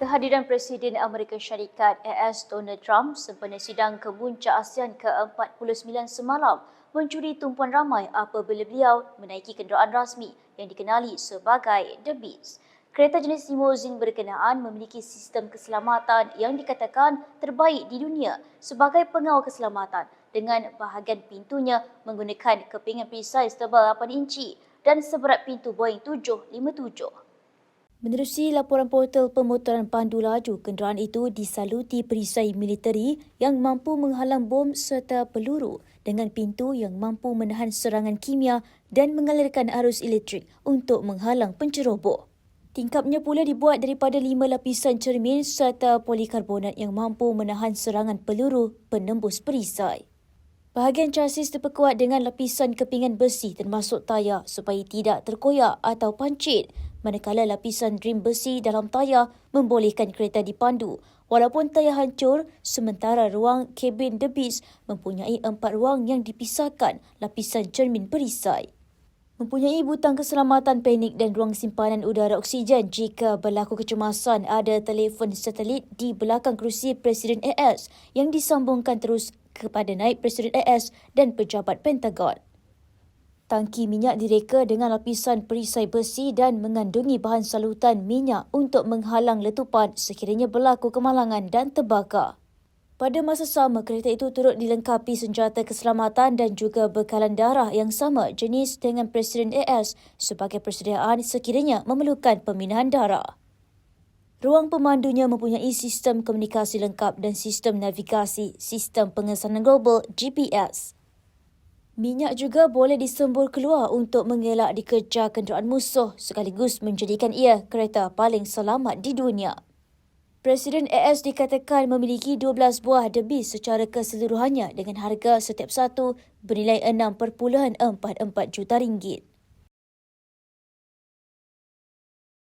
Kehadiran Presiden Amerika Syarikat AS Donald Trump sempena sidang kemuncak ASEAN ke-49 semalam mencuri tumpuan ramai apabila beliau menaiki kenderaan rasmi yang dikenali sebagai The Beast. Kereta jenis limousine berkenaan memiliki sistem keselamatan yang dikatakan terbaik di dunia sebagai pengawal keselamatan dengan bahagian pintunya menggunakan kepingan perisai setebal 8 inci dan seberat pintu Boeing 757. Menerusi laporan portal pemotoran pandu laju, kenderaan itu disaluti perisai militeri yang mampu menghalang bom serta peluru dengan pintu yang mampu menahan serangan kimia dan mengalirkan arus elektrik untuk menghalang penceroboh. Tingkapnya pula dibuat daripada lima lapisan cermin serta polikarbonat yang mampu menahan serangan peluru penembus perisai. Bahagian chassis diperkuat dengan lapisan kepingan besi termasuk tayar supaya tidak terkoyak atau pancit manakala lapisan rim besi dalam tayar membolehkan kereta dipandu. Walaupun tayar hancur, sementara ruang kabin Beast mempunyai empat ruang yang dipisahkan lapisan cermin perisai. Mempunyai butang keselamatan panik dan ruang simpanan udara oksigen jika berlaku kecemasan ada telefon satelit di belakang kerusi Presiden AS yang disambungkan terus kepada naib Presiden AS dan pejabat Pentagon. Tangki minyak direka dengan lapisan perisai besi dan mengandungi bahan salutan minyak untuk menghalang letupan sekiranya berlaku kemalangan dan terbakar. Pada masa sama, kereta itu turut dilengkapi senjata keselamatan dan juga bekalan darah yang sama jenis dengan Presiden AS sebagai persediaan sekiranya memerlukan peminahan darah. Ruang pemandunya mempunyai sistem komunikasi lengkap dan sistem navigasi, sistem pengesanan global GPS. Minyak juga boleh disembur keluar untuk mengelak dikejar kenderaan musuh sekaligus menjadikan ia kereta paling selamat di dunia. Presiden AS dikatakan memiliki 12 buah The secara keseluruhannya dengan harga setiap satu bernilai 6.44 juta ringgit.